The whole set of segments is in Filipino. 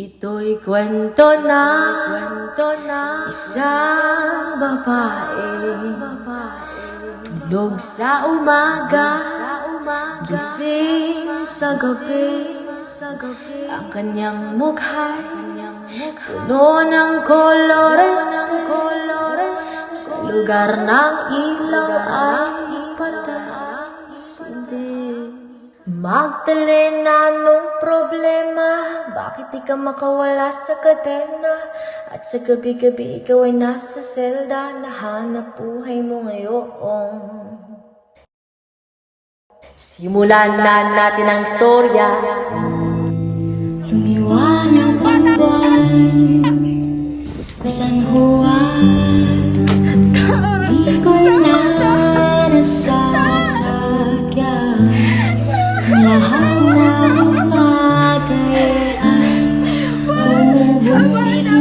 Ito'y kwento na, kwento na isang babae. Tulog sa umaga, gising sa gabi. Ang kanyang mukha'y puno ng kolore, sa lugar ng ilaw ay Magdalena nung problema? Bakit di ka makawala sa kadena? At sa gabi-gabi ikaw ay nasa selda. Nahanap buhay mo ngayon. Simulan na natin ang istorya Lumiwanag ang buwan. San Juan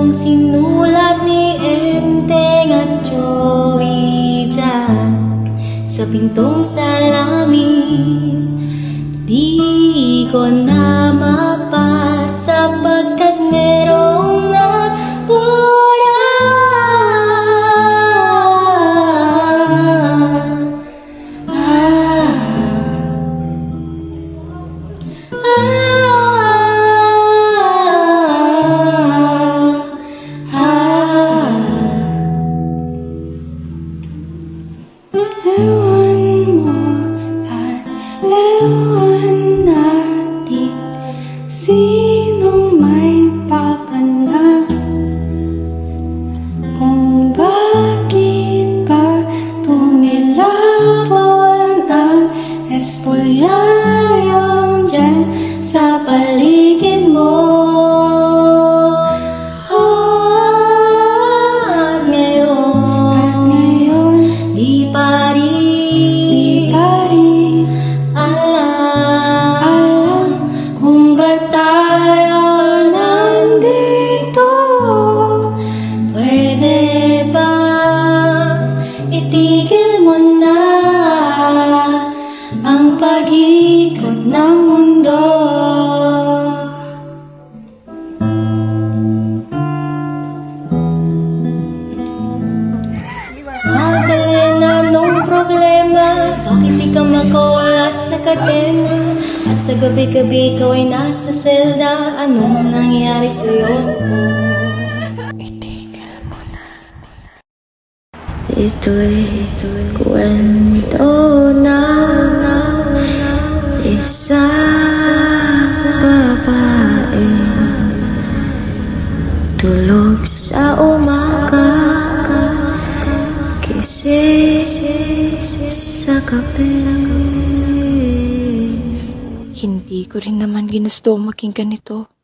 Nung sinulat ni Enteng at Joey Jack Sa pintong salamin Ewan mo at ewan natin Sino may pakana Kung bakit ba tumilapon ang itigil mo na ang pag-ikot ng mundo? Magdalena nung problema Bakit di ka makawala sa kadena At sa gabi-gabi ikaw ay nasa selda Anong nangyari sa'yo? Ito'y kwento na Isa babae Tulog sa umaga Kising sa gabi Hindi ko rin naman ginusto maging ganito.